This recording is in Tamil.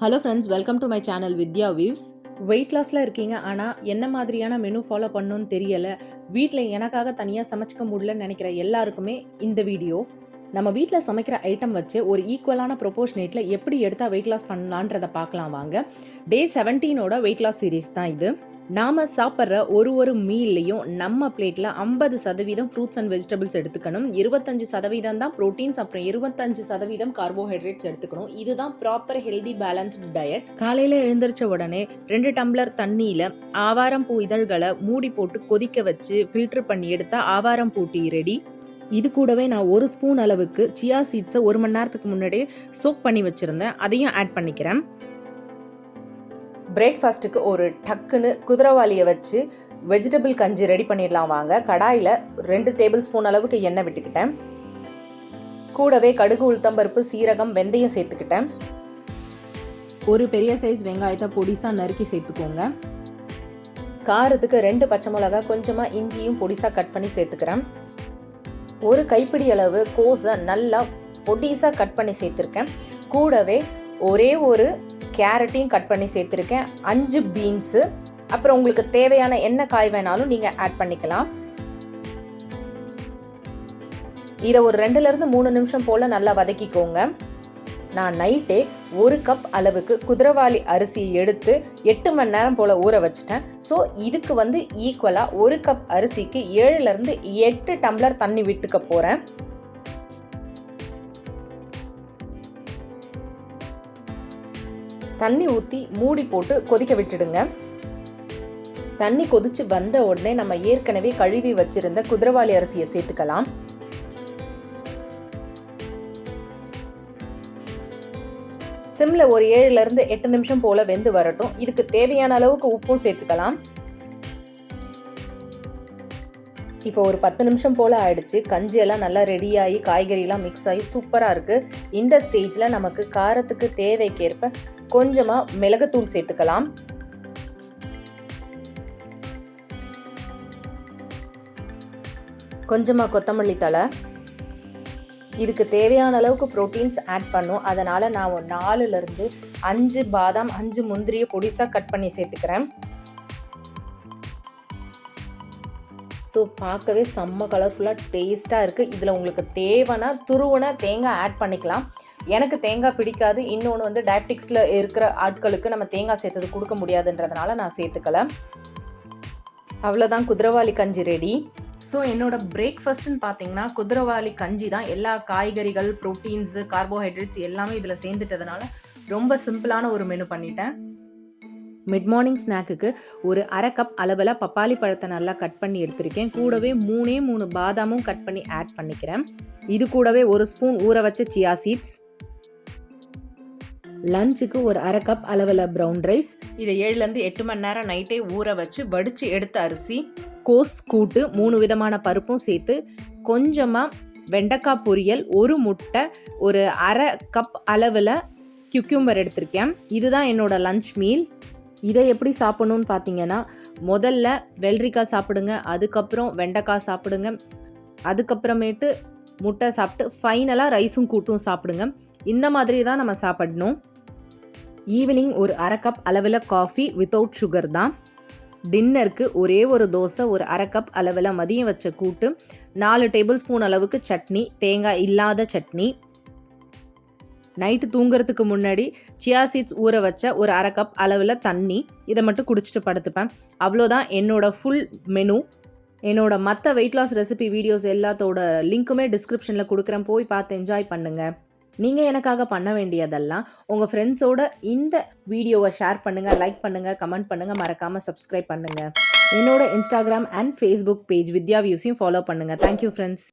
Hello friends welcome to my channel Vidya views weight லாஸில் இருக்கீங்க ஆனால் என்ன மாதிரியான மெனு ஃபாலோ பண்ணணும்னு தெரியலை. வீட்டில் எனக்காக தனியாக சமைச்சிக்க முடியலன்னு நினைக்கிற எல்லாருக்குமே இந்த வீடியோ நம்ம வீட்டில் சமைக்கிற ஐட்டம் வச்சு ஒரு ஈக்குவலான ப்ரொபோஷனேட்டில் எப்படி எடுத்தால் வெயிட் லாஸ் பண்ணலான்றதை பார்க்கலாம் வாங்க. டே செவன்டீனோட வெயிட் லாஸ் சீரீஸ் தான் இது. நாம் சாப்பிட்ற ஒரு ஒரு மீல்லையும் நம்ம பிளேட்டில் ஐம்பது சதவீதம் ஃப்ரூட்ஸ் அண்ட் வெஜிடபிள்ஸ் எடுத்துக்கணும். இருபத்தஞ்சு சதவீதம் தான் ப்ரோட்டீன்ஸ் அப்புறம் இருபத்தஞ்சு சதவீதம் கார்போஹைட்ரேட்ஸ் எடுத்துக்கணும். இதுதான் ப்ராப்பர் ஹெல்தி பேலன்ஸ்டு டயட் காலையில் எழுந்திரிச்ச உடனே ரெண்டு டம்ளர் தண்ணியில் ஆவாரம் பூ இதழ்களை மூடி போட்டு கொதிக்க வச்சு ஃபில்டர் பண்ணி எடுத்தால் ஆவாரம் பூ டீ ரெடி இது கூடவே நான் ஒரு ஸ்பூன் அளவுக்கு சியா சீட்ஸை ஒரு மணி நேரத்துக்கு முன்னாடியே சோக் பண்ணி வச்சுருந்தேன். அதையும் ஆட் பண்ணிக்கிறேன். பிரேக்ஃபாஸ்ட்டுக்கு ஒரு டக்குன்னு குதிரவாளியை வச்சு வெஜிடபிள் கஞ்சி ரெடி பண்ணிடலாம் வாங்க. கடாயில் ரெண்டு டேபிள் ஸ்பூன் அளவுக்கு எண்ணெய் விட்டுக்கிட்டேன். கூடவே கடுகு உளுத்தம்பருப்பு சீரகம் வெந்தயம் சேர்த்துக்கிட்டேன். ஒரு பெரிய சைஸ் வெங்காயத்தை பொடிசாக நறுக்கி சேர்த்துக்கோங்க. காரத்துக்கு ரெண்டு பச்சை மிளகா கொஞ்சமாக இஞ்சியும் பொடிசாக கட் பண்ணி சேர்த்துக்கிறேன். ஒரு கைப்பிடி அளவு கோஸை நல்லா பொடிசாக கட் பண்ணி சேர்த்துருக்கேன். கூடவே ஒரே ஒரு கேரட்டையும் கட் பண்ணி சேர்த்துருக்கேன். அஞ்சு பீன்ஸு அப்புறம் உங்களுக்கு தேவையான என்ன காய் வேணாலும் நீங்கள் ஆட் பண்ணிக்கலாம். இதை ஒரு ரெண்டுலேருந்து மூணு நிமிஷம் போல் நல்லா வதக்கிக்கோங்க. நான் நைட்டே ஒரு கப் அளவுக்கு குதிரவாளி அரிசி எடுத்து எட்டு மணி நேரம் போல் ஊற வச்சிட்டேன். ஸோ இதுக்கு வந்து ஈக்குவலாக ஒரு கப் அரிசிக்கு ஏழுலேருந்து எட்டு டம்ளர் தண்ணி விட்டுக்க போகிறேன் தண்ணி ஊற்றி மூடி போட்டு கொதிக்க விட்டுடுங்க. தண்ணி கொதிச்சு வந்த உடனே நம்ம ஏற்கனவே கழுவி வச்சிருந்த குதிரவாளி அரிசியை சேர்த்துக்கலாம். சிம்ல ஒரு ஏழுல இருந்து எட்டு நிமிஷம் போல வெந்து வரட்டும். இதுக்கு தேவையான அளவுக்கு உப்பும் சேர்த்துக்கலாம். இப்போ ஒரு பத்து நிமிஷம் போல் ஆயிடுச்சு. கஞ்சியெல்லாம் நல்லா ரெடியாகி காய்கறிலாம் மிக்ஸ் ஆகி சூப்பராக இருக்குது இந்த ஸ்டேஜில் நமக்கு காரத்துக்கு தேவைக்கேற்ப கொஞ்சமாக மிளகுத்தூள் சேர்த்துக்கலாம். கொஞ்சமாக கொத்தமல்லி தழை. இதுக்கு தேவையான அளவுக்கு ப்ரோட்டீன்ஸ் ஆட் பண்ணும். அதனால் நான் ஒரு நாலுலேருந்து அஞ்சு பாதாம் அஞ்சு முந்திரியை பொடிசாக கட் பண்ணி சேர்த்துக்கிறேன். ஸோ பார்க்கவே செம்ம கலர்ஃபுல்லாக டேஸ்ட்டாக இருக்குது இதில் உங்களுக்கு தேவைன்னா துருவன தேங்காய் ஆட் பண்ணிக்கலாம். எனக்கு தேங்காய் பிடிக்காது. இன்னொன்று வந்து டயபெட்டிக்ஸில் இருக்கிற ஆட்களுக்கு நம்ம தேங்காய் சேர்த்தது கொடுக்க முடியாதுன்றதுனால நான் சேர்த்துக்கல. அவ்வளோதான் குதிரவாளி கஞ்சி ரெடி ஸோ என்னோட பிரேக்ஃபாஸ்ட்டுன்னு பார்த்தீங்கன்னா குதிரவாளி கஞ்சி தான். எல்லா காய்கறிகள் ப்ரோட்டீன்ஸு கார்போஹைட்ரேட்ஸ் எல்லாமே இதில் சேர்ந்துட்டதுனால ரொம்ப சிம்பிளான ஒரு மெனு பண்ணிட்டேன். மிட் மார்னிங் ஸ்நாக்குக்கு ஒரு அரை கப் அளவில் பப்பாளி பழத்தை நல்லா கட் பண்ணி எடுத்திருக்கேன். கூடவே மூணே மூணு பாதாமும் கட் பண்ணி ஆட் பண்ணிக்கிறேன். இது கூடவே ஒரு ஸ்பூன் ஊற வச்ச சியா சீட்ஸ் லஞ்சுக்கு ஒரு அரை கப் அளவில் ப்ரௌன் ரைஸ் இதை ஏழுலேருந்து எட்டு மணி நேரம் நைட்டே ஊற வச்சு வடித்து எடுத்த அரிசி. கோஸ் கூட்டு மூணு விதமான பருப்பும் சேர்த்து கொஞ்சமாக வெண்டைக்காய் பொரியல் ஒரு முட்டை ஒரு அரை கப் அளவில் கியூக்யூம்பர் எடுத்திருக்கேன். இதுதான் என்னோட லஞ்ச் மீல் இதை எப்படி சாப்பிடணும்னு பார்த்தீங்கன்னா முதல்ல வெள்ளரிக்காய் சாப்பிடுங்க அதுக்கப்புறம் வெண்டைக்காய் சாப்பிடுங்க அதுக்கப்புறமேட்டு முட்டை சாப்பிட்டு ஃபைனலாக ரைஸும் கூட்டும் சாப்பிடுங்க. இந்த மாதிரி தான் நம்ம சாப்பிடணும். ஈவினிங் ஒரு அரை கப் அளவில் காஃபி வித்தவுட் சுகர் தான். டின்னருக்கு ஒரே ஒரு தோசை ஒரு அரை கப் அளவில் மதியம் வச்ச கூட்டு நாலு டேபிள் ஸ்பூன் அளவுக்கு சட்னி தேங்காய் இல்லாத சட்னி நைட்டு தூங்குறதுக்கு முன்னாடி சியா சீட்ஸ் ஊற வச்ச ஒரு அரை கப் அளவில் தண்ணி இதை மட்டும் குடிச்சிட்டு படுத்துப்பேன். அவ்வளோதான் என்னோட ஃபுல் மெனு என்னோட மற்ற வெயிட் லாஸ் ரெசிபி வீடியோஸ் எல்லாத்தோட லிங்க்குமே டிஸ்கிரிப்ஷனில் கொடுக்குறேன். போய் பார்த்து என்ஜாய் பண்ணுங்கள் நீங்கள் எனக்காக பண்ண வேண்டியதெல்லாம் உங்கள் ஃப்ரெண்ட்ஸோட இந்த வீடியோவை ஷேர் பண்ணுங்கள் லைக் பண்ணுங்கள் கமெண்ட் பண்ணுங்கள் மறக்காமல் சப்ஸ்கிரைப் பண்ணுங்கள் என்னோட Instagram and Facebook page Vidya வியூஸையும் follow பண்ணுங்கள் தேங்க்யூ ஃப்ரெண்ட்ஸ்